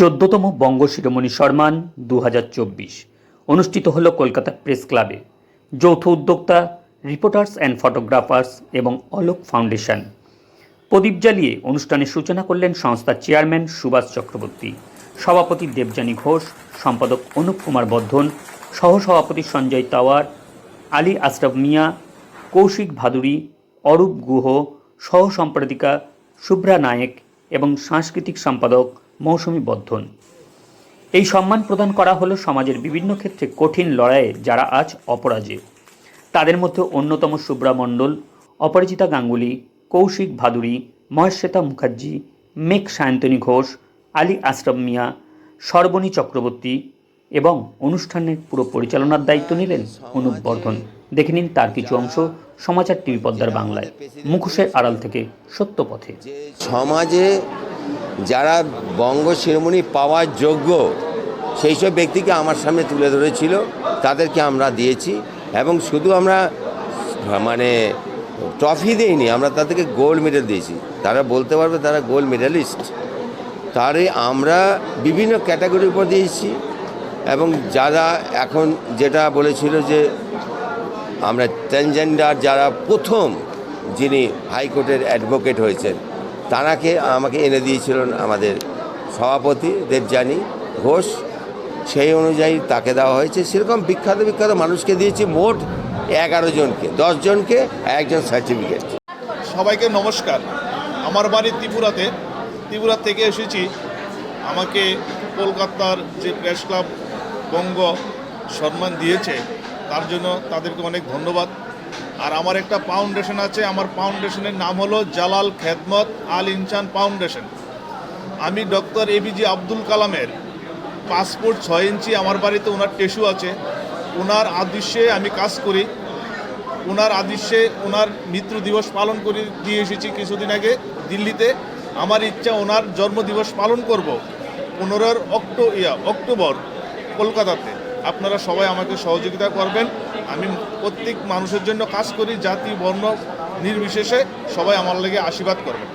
চোদ্দতম বঙ্গ শিরোমণি সম্মান দু অনুষ্ঠিত হল কলকাতা প্রেস ক্লাবে। যৌথ উদ্যোক্তা, রিপোর্টার্স অ্যান্ড ফটোগ্রাফার্স এবং অলোক ফাউন্ডেশন। প্রদীপ জ্বালিয়ে অনুষ্ঠানের সূচনা করলেন সংস্থার চেয়ারম্যান সুভাষ চক্রবর্তী। সভাপতি দেবযানী ঘোষ, সম্পাদক অনুপ কুমার বর্ধন, সহসভাপতি সঞ্জয় তাওয়ার, আলী আশরাফ মিয়া, কৌশিক ভাদুরী, অরূপ গুহ সহ সম্পাদিকা শুভ্রা নায়েক এবং সাংস্কৃতিক সম্পাদক মৌসুমী বর্ধন এই সম্মান প্রদান করা হলো সমাজের বিভিন্ন ক্ষেত্রে কঠিন লড়াইয়ে যারা আজ অপরাজে। তাদের মধ্যে অন্যতম শুভ্রা মণ্ডল অপরাজিতা গাঙ্গুলি, কৌশিক ভাদুরী, মহেশ্বেতা মুখার্জি, মেঘ সায়ন্তনী ঘোষ, আলী আশরাফ মিয়া, সর্বণী চক্রবর্তী এবং অনুষ্ঠানের পুরো পরিচালনার দায়িত্ব নিলেন অনুপ বর্ধন। দেখে নিন তার কিছু অংশ সমাচার টিভি পদ্মার বাংলায়। মুখোশের আড়াল থেকে সত্য পথে সমাজে যারা বঙ্গ শিরোমণি পাওয়ার যোগ্য, সেই সব ব্যক্তিকে আমার সামনে তুলে ধরেছিল, তাদেরকে আমরা দিয়েছি এবং শুধু আমরা মানে ট্রফি দিইনি, আমরা তাদেরকে গোল্ড মেডেল দিয়েছি। তারা বলতে পারবে তারা গোল্ড মেডেলিস্ট। তারে আমরা বিভিন্ন ক্যাটাগরির উপর দিয়েছি এবং যারা এখন যেটা বলেছিল যে আমরা ট্রানজেন্ডার যারা প্রথম যিনি হাইকোর্টের অ্যাডভোকেট হয়েছেন তারাকে আমাকে এনে দিয়েছিলেন আমাদের সভাপতি দেবযানী ঘোষ। সেই অনুযায়ী তাকে দেওয়া হয়েছে। সেরকম বিখ্যাত বিখ্যাত মানুষকে দিয়েছি মোট এগারো জনকে জনকে একজন সার্টিফিকেট সবাইকে নমস্কার। আমার বাড়ি ত্রিপুরাতে। ত্রিপুরা থেকে এসেছি। আমাকে কলকাতার যে প্রেস ক্লাব, বঙ্গ সম্মান দিয়েছে, তার জন্য তাদেরকে অনেক ধন্যবাদ। আর আমার একটা ফাউন্ডেশন আছে, আমার ফাউন্ডেশনের নাম হলো জালাল খেদমত আল ইনসান ফাউন্ডেশন আমি ডক্টর এবিজি আব্দুল কালামের পাসপোর্ট ছয় ইঞ্চি, আমার বাড়িতে ওনার টেস্যু আছে। ওনার আদৃশ্যে আমি কাজ করি। ওনার আদৃশ্যে ওনার মৃত্যু দিবস পালন করে, দিয়ে এসেছি কিছুদিন আগে দিল্লিতে। আমার ইচ্ছা ওনার জন্মদিবস পালন করব পনেরোর অক্টো, ইয়া, অক্টোবর কলকাতাতে। আপনারা সবাই আমাকে সহযোগিতা করবেন। আমি প্রত্যেক মানুষের জন্য কাজ করি জাতি বর্ণ নির্বিশেষে সবাই আমার লেগে আশীর্বাদ করবেন